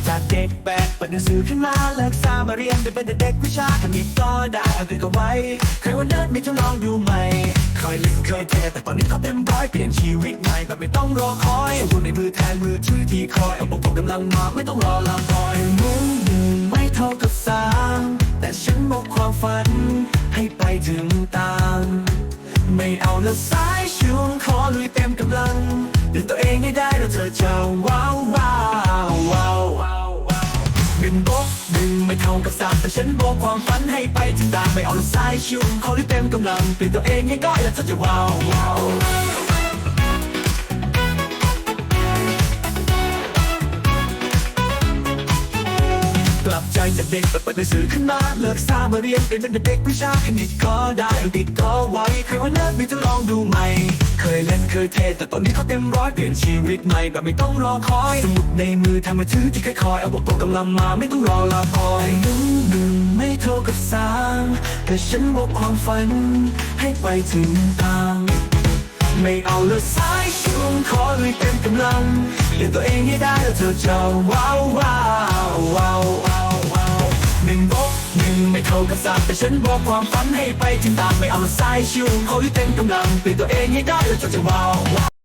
กแบกเปิดหนังสือขึ้นมาเลิกสามาเรียนไปเป็นเด็กวิชาคณิตก็ได้เอาไปก็ไว้ใครว่าเนิร์ดม่ทดลองดูไหมเคยเล่นเคยเทแต่ตอนนี้เขาเต็มร้อยเปลี่ยนชีวิตใหม่แบบไม่ต้องรอคอยอยู่ในมือแทนมือถือที่คอยเอาปกปกกำลังมาไม่ต้องรอลาคอยมุ้งหนึ่งไม่เท่ากับสามแต่ฉันบอกความฝันให้ไปถึงตามไม่เอาละสายชุงขอลุยเต็มกำลังดึงตัวเองให้ได้แล้วเธอจะว้าวว้า กับสามแต่ฉันบอกความฝันให้ไปถึงตามไม่เอาละสายชุงขอลุยเต็มกำลังเปลี่ยนตัวเองให้ได้แล้วเธอจะว้าวกลับใจจากเด็กเปิดหนังสือขึ้นมาเลิกสามาเรียนเป็นเด็กวิชาคณิตก็ได้อังกฤษก็ไว้ใครว่าเลิกไม่จะลองดูไหม่เคยเล่นเคยเทแต่ตอนนี้เขาเต็มร้อยเปลี่ยนชีวิตใหม่แบบไม่ต้องรอคอยสมุดในมือทำมาถือที่คอยๆเอาบทกกำลังมาไม่ต้องรอลาคอ สามแต่ฉันบอกความฝันให้ไปถึงทาง ไม่เอาเลยสายชุมขอลุยเต็มกำลังเรียนตัวเองให้ได้แล้วเธอจะว้าวว้าวว้าวว้าวว้าวหนึ่งบกหนึ่งไม่เท่ากับสามแต่ฉันบอกความฝันให้ไปถึงตามไม่เอาเลยสายชุมขอลุยเต็มกำลังเปลี่ยนตัวเองให้ได้แล้วเธอจะว้าว